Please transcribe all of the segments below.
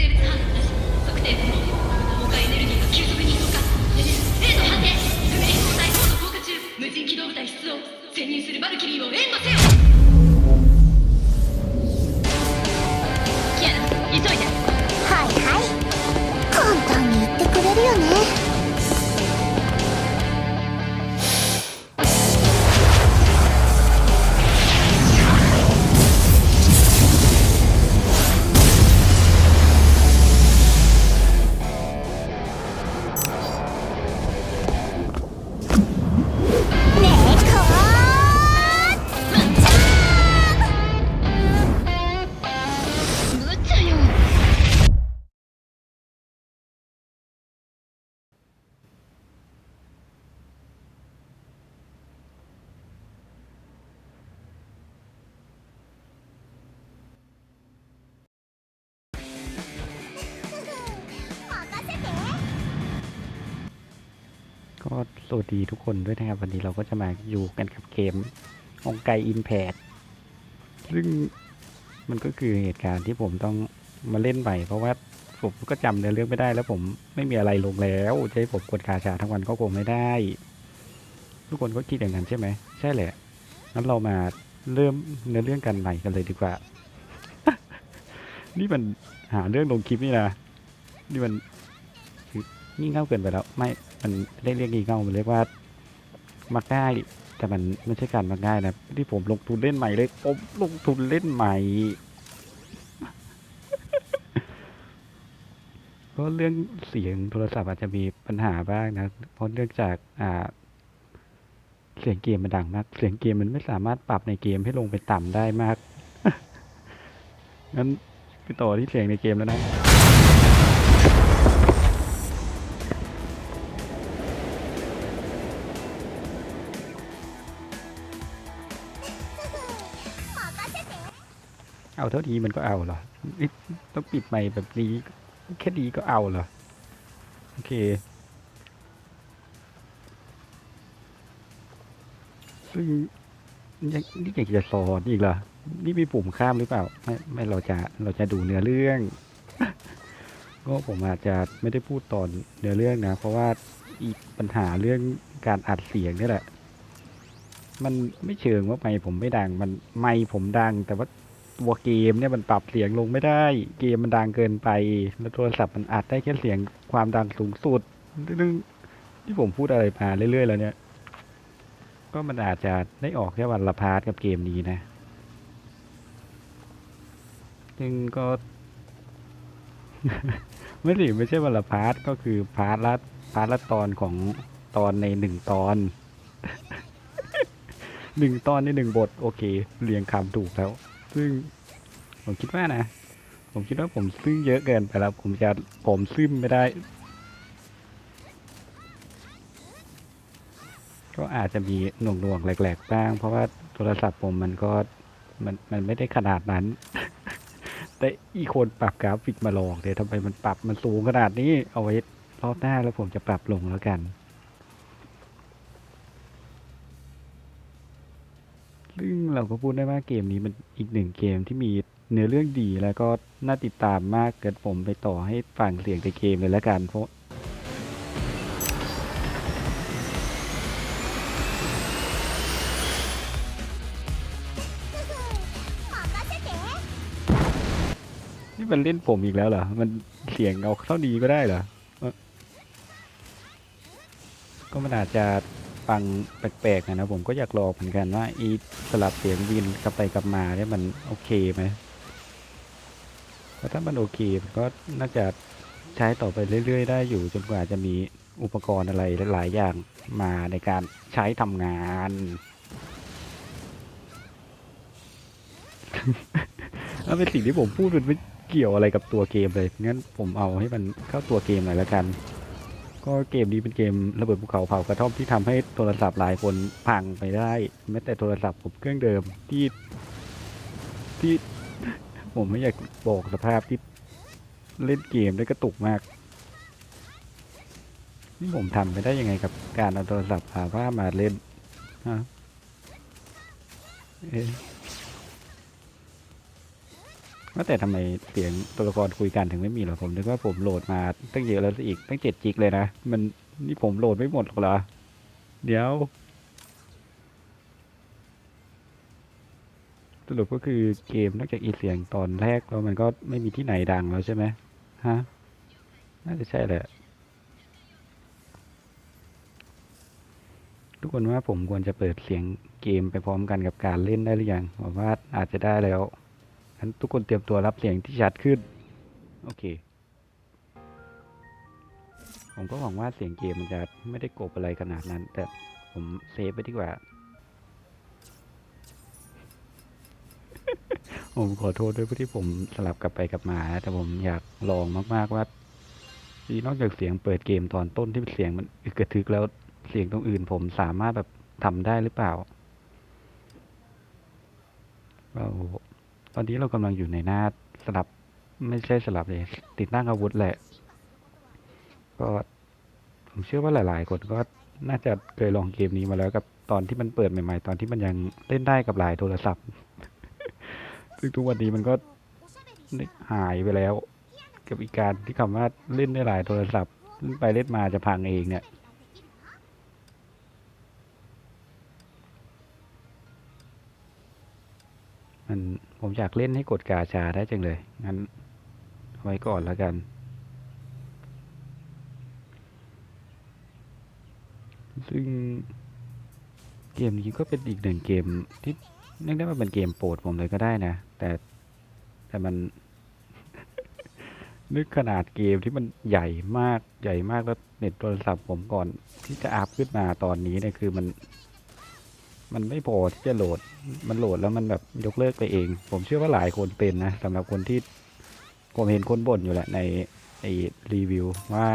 生物反応なし測定不能放火エネルギーが急速に増加例の判定。不明飛行体高度降下中無人機動部隊出動。潜入するバルキリーを援護せよ。 ก็สวัสดีทุกคนด้วยนะครับ วันนี้เราก็จะมาอยู่กันกับเกมองไกอินแพดซึ่งมันก็คือเหตุการณ์ที่ผมต้องมาเล่นใหม่เพราะว่าผมก็จำเนื้อเรื่องไม่ได้แล้วผมไม่มีอะไรลงแล้วจะให้ผมกดคาชาทั้งวันก็คงไม่ได้ ทุกคนก็คิดอย่างนั้นใช่ไหมใช่แหละงั้นเรามาเริ่มเนื้อเรื่องกันใหม่กันเลยดีกว่า นี่มันหาเรื่องลงคลิปนี่นะนี่มันคืองี่เง่าเกินไปแล้วไม่ มันได้เรียกงีเง่ามันเรียกว่ามักง่ายแต่มันไม่ใช่การมักง่ายนะที่ผมลงทุนเล่นใหม่เลยผมลงทุนเล่นใหม่ก็เรื่องเสียงโทรศัพท์อาจจะมีปัญหาบ้างนะ เพราะเนื่องจากอ่า เสียงเกมมันดังมาก เสียงเกมมันไม่สามารถปรับในเกมให้ลงไปต่ำได้มากงั้นไปต่อที่เสียงในเกมแล้วนะ เอาเท่านี้มันก็เอาเหรอต้องปิดไมค์แบบนี้แค่นี้ก็เอาเหรอ โอเคซึ่งยังนี่อยากจะสอนอีกเหรอ นี่มีปุ่มข้ามหรือเปล่า ไม่ไม่เราจะเราจะดูเนื้อเรื่อง ก็ผมอาจจะไม่ได้พูดตอนเนื้อเรื่องนะ เพราะว่าอีกปัญหาเรื่องการอัดเสียงนี่แหละ มันไม่เชิงว่าไมค์ผมไม่ดัง มันไมค์ผมดัง แต่ว่า ตัวเกมเนี่ยมันปรับเสียงลงไม่ได้ เกมมันดังเกินไป แล้วโทรศัพท์มันอัดได้แค่เสียงความดังสูงสุดซึ่งที่ผมพูดอะไรมาเรื่อยๆแล้วเนี่ย ก็มันอาจจะได้ออกแค่วันละพาร์ทกับเกมนี้นะซึ่งก็ ไม่สิไม่ใช่วันละพาร์ทก็คือพาร์ทละพาร์ทละตอนของตอนในหนึ่งตอนหนึ่งตอนในหนึ่งบท โอเค เรียงคำถูกแล้ว ซึ่ง ผมคิดว่านะ ผมคิดว่าผมซึ่งเยอะเกินไปแล้ว ผมจะผมซึมไม่ได้ ก็อาจจะมีหน่วงหน่วงๆแหลกๆบ้าง เพราะว่าโทรศัพท์ผมมันก็มันมันไม่ได้ขนาดนั้น แต่อีคนปรับกราฟิกมาลองเดี๋ยวทำไมมันปรับมันสูงขนาดนี้ เอาไว้รอบหน้าแล้วผมจะปรับลงแล้วกัน ซึ่งเราก็พูดได้ว่าเกมนี้มันอีกหนึ่งเกมที่มีเนื้อเรื่องดีแล้วก็น่าติดตามมากเกิดผมไปต่อให้ฟังเสียงในเกมเลยละกันเพราะนี่มันเล่นผมอีกแล้วเหรอ มันเสียงเอาเท่านี้ก็ได้เหรอ ก็มันอาจจะ ฟังแปลกๆนะนะผมก็อยากลองเหมือนกันว่าอีสลับเสียงวินกลับไปกลับมาเนี่ยมันโอเคไหมถ้ามันโอเคมันก็น่าจะใช้ต่อไปเรื่อย ๆ ได้อยู่จนกว่าจะมีอุปกรณ์อะไรหลายๆอย่างมาในการใช้ทำงานเอาเป็นสิ่งที่ผมพูดมันไม่เกี่ยวอะไรกับตัวเกมเลย งั้นผมเอาให้มันเข้าตัวเกมหน่อยละกัน ก็เกมนี้เป็นเกมระเบิดภูเขาเผากระท่อมที่ทำให้โทรศัพท์หลายคนพังไปได้ แม้แต่โทรศัพท์ผมเครื่องเดิมที่ที่ ผมไม่อยากบอกสภาพที่เล่นเกมได้กระตุกมาก นี่ผมทำไปได้ยังไงกับการเอาโทรศัพท์หาว่ามาเล่นฮะเอ๊ะ ว่าแต่ทำไมเสียงตัวละครคุยกันถึงไม่มีหรอผมนึกว่าผมโหลดมาตั้งเยอะแล้วอีกตั้งเจ็ดจิกเลยนะ มันนี่ผมโหลดไม่หมดหรอกเหรอเดี๋ยวสรุปก็คือเกมนอกจากอีเสียงตอนแรกแล้วมันก็ไม่มีที่ไหนดังแล้วใช่ไหมฮะน่าจะใช่แหละทุกคนว่าผมควรจะเปิดเสียงเกมไปพร้อมกันกับการเล่นได้หรือยังผมว่าอาจจะได้แล้ว งั้นทุกคนเตรียมตัวรับเสียงที่ชัดขึ้น โอเค ผมก็หวังว่าเสียงเกมมันจะไม่ได้โกบอะไรขนาดนั้น แต่ผมเซฟไปดีกว่า ผมขอโทษด้วยที่ผมสลับกลับไปกลับมานะแต่ผมอยากลองมาก ๆ ว่านอกจากเสียงเปิดเกมตอนต้นที่เสียงมันอึกกระทึกแล้วเสียงตรงอื่นผมสามารถแบบทำได้หรือเปล่าเรา อนนี้เรากำลังอยู่ในหน้าสลับ ไม่ใช่สลับเลย ติดตั้งอาวุธแหละ ก็ผมเชื่อว่าหลาย ๆ คนก็น่าจะเคยลองเกมนี้มาแล้วกับตอนที่มันเปิดใหม่ ๆ ตอนที่มันยังเล่นได้กับหลายโทรศัพท์ ซึ่งทุกวันนี้มันก็หายไปแล้ว กับอีกการที่คำว่าเล่นได้หลายโทรศัพท์เล่นไปเล่นมาจะพังเองเนี่ย มันผมอยากเล่นให้กดกาชาได้จังเลย งั้นไว้ก่อนแล้วกัน ซึ่งเกมนี้ก็เป็นอีกหนึ่งเกมที่เรียกได้ว่าเป็นเกมโปรดผมเลยก็ได้นะ แต่แต่มัน นึกขนาดเกมที่มันใหญ่มากใหญ่มากแล้วเน็ตโทรศัพท์ผมก่อนที่จะอัพขึ้นมาตอนนี้เนี่ยคือมัน มันไม่พอที่จะโหลด มันโหลดแล้วมันแบบยกเลิกไปเอง ผมเชื่อว่าหลายคนเป็นนะสำหรับคนที่ผมเห็นคนบ่นอยู่แหละในไอ้รีวิวว่า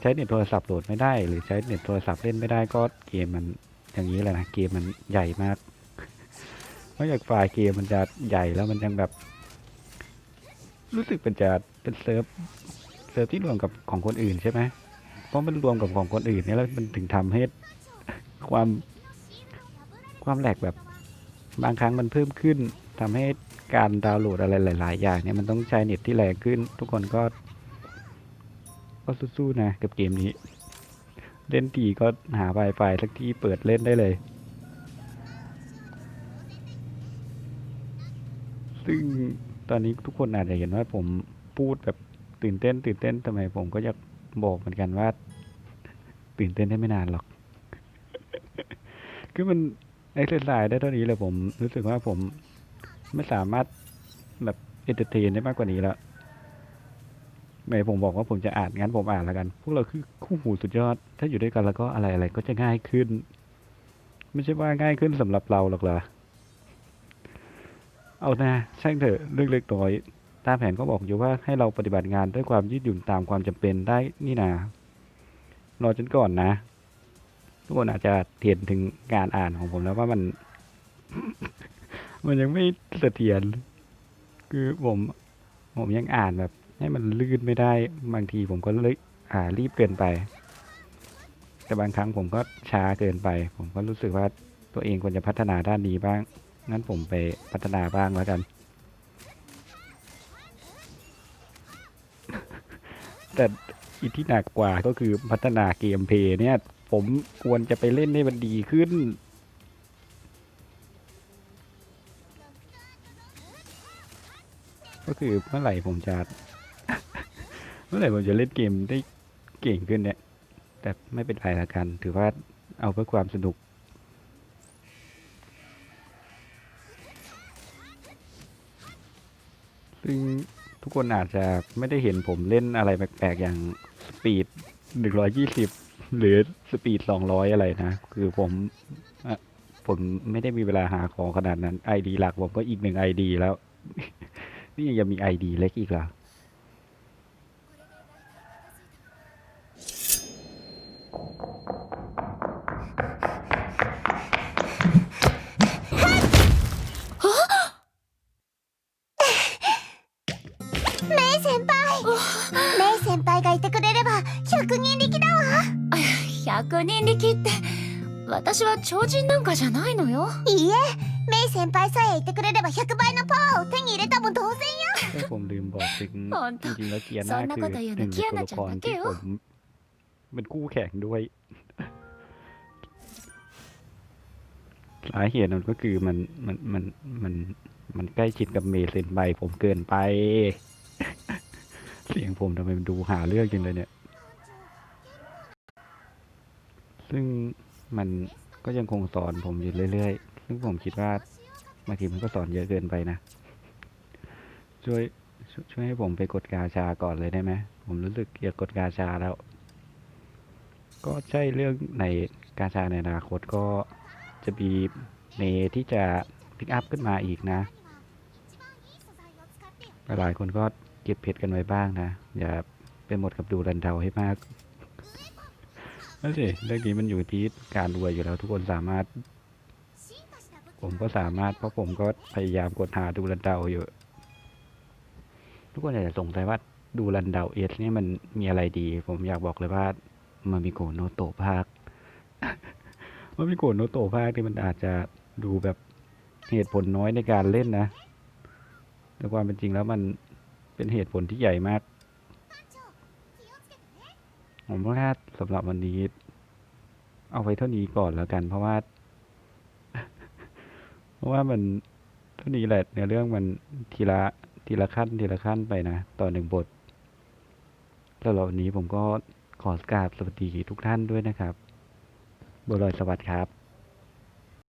ใช้เน็ตโทรศัพท์โหลดไม่ได้ หรือใช้เน็ตโทรศัพท์เล่นไม่ได้ก็เกมมันอย่างนี้แหละนะเกมมันใหญ่มากนอกจากไฟล์เกมมันจะใหญ่แล้วมันยังแบบ รู้สึกเป็นจะเป็นเซิร์ฟเซิร์ฟที่รวมกับของคนอื่นใช่ไหมเพราะมันรวมกับของคนอื่นนี่แล้วมันถึงทำให้ความ ความแหลกแบบบางครั้งมันเพิ่มขึ้นทำให้การดาวน์โหลดอะไรหลาย ๆ อย่างเนี่ยมันต้องใช้เน็ตที่แรงขึ้น ทุกคนก็ ก็สู้ๆนะกับเกมนี้ เล่นทีก็หา Wi-Fi สักที่เปิดเล่นได้เลย ซึ่งตอนนี้ทุกคนอาจจะเห็นว่าผมพูดแบบตื่นเต้น ตื่นเต้นทำไมผมก็อยากบอกเหมือนกันว่า ตื่นเต้นได้ไม่นานหรอก คือมัน เอ็กซ์ไซส์ได้เท่านี้เลยผมรู้สึกว่าผมไม่สามารถแบบเอนเตอร์เทนได้มากกว่านี้แล้วไม่ผมบอกว่าผมจะอ่านงั้นผมอ่านแล้วกัน พวกเราคือคู่หูสุดยอด ถ้าอยู่ด้วยกันแล้วก็อะไรอะไรก็จะง่ายขึ้น ไม่ใช่ว่าง่ายขึ้นสำหรับเราหรอกเหรอเอานะช่างเถอะเรื่องเล็กน้อยตามแผนก็บอกอยู่ว่าให้เราปฏิบัติงานด้วยความยืดหยุ่นตามความจำเป็นได้นี่นารอจนก่อนนะ ทุกคนอาจจะเห็นถึงการอ่านของผมแล้วว่ามัน มันยังไม่เสถียรคือผมผมยังอ่านแบบ ให้มันลื่นไม่ได้บางทีผมก็เลยอ่ารีบเกินไป แต่บางครั้งผมก็ช้าเกินไป ผมก็รู้สึกว่าตัวเองควรจะพัฒนาด้านนี้บ้าง งั้นผมไปพัฒนาบ้างแล้วกัน แต่อีกที่หนักกว่าก็คือพัฒนาเกมเพย์เนี่ย ผมควรจะไปเล่นให้มันดีขึ้น ก็คือเมื่อไหร่ผมจะ เมื่อไหร่ผมจะเล่นเกมได้เก่งขึ้นเนี่ย แต่ไม่เป็นไรละกัน ถือว่าเอาเพื่อความสนุกซึ่งทุกคนอาจจะไม่ได้เห็นผมเล่นอะไรแปลกๆอย่างสปีดหนึ่งร้อยยี่สิบ หรือสปีดสองร้อยอะไรนะ คือผมอ่ะผมไม่ได้มีเวลาหาของขนาดนั้นไอดีหลักผมก็อีกหนึ่งไอดีแล้ว นี่ยังจะมีไอดีเล็กอีกเหรอ メイ先輩メイ先輩がいてくれれば100人力だ わ100人力って 私は超人なんかじゃないのよいいえメイ先輩さえいてくれれば100倍のパワーを手に入れたも同然 ถ้าผมลืมบอกถึง ほん จ と ริงๆแล้วเกียร์หน้า そんな คือ こと言うの หนึ่งใน キア ตัว ナ ละ ちゃ ค ん ร だけ ที่ よ ผมเป็นคู่แข่งด้วย สาเหตุมันก็คือมันมันมันมันมันใกล้ชิดกับเมเซนไปผมเกินไป เสียงผมทำไมมันดูหาเรื่องจริงเลยเนี่ย ซึ่งมันก็ยังคงสอนผมอยู่เรื่อยๆ ซึ่งผมคิดว่าบางทีมันก็สอนเยอะเกินไปนะ ช่วยช่วยให้ผมไปกดกาชาก่อนเลยได้ไหม ผมรู้สึกอยากกดกาชาแล้ว ก็ใช่เรื่องในกาชาในอนาคตก็จะมีเมที่จะพิกอัพขึ้นมาอีกนะ หลายคนก็เก็บเพชรกันไว้บ้างนะ อย่าไปหมดกับดูรันเทาให้มาก นั่นสิเรื่องนี้มันอยู่ที่การรวยอยู่แล้วทุกคนสามารถ ผมก็สามารถเพราะผมก็พยายามกดหาดูรันเดาอยู่ ทุกคนอาจจะสงสัยว่าดูรันเดาเอสนี่มันมีอะไรดี ผมอยากบอกเลยว่ามามิโกโนโตะภาคมามิโกโนโตะภาคที่มันอาจจะดูแบบเหตุผลน้อยในการเล่นนะ แต่ความเป็นจริงแล้วมันเป็นเหตุผลที่ใหญ่มาก ผมว่าสำหรับวันนี้ เอาไว้เท่านี้ก่อนแล้วกัน เพราะว่า เพราะว่ามันเท่านี้แหละในเรื่องมันทีละทีละขั้นทีละขั้นไปนะต่อหนึ่งบทแล้ววันนี้ผมก็ขอกราบสวัสดีทุกท่านด้วยนะครับบัวลอยสวัสดีครับ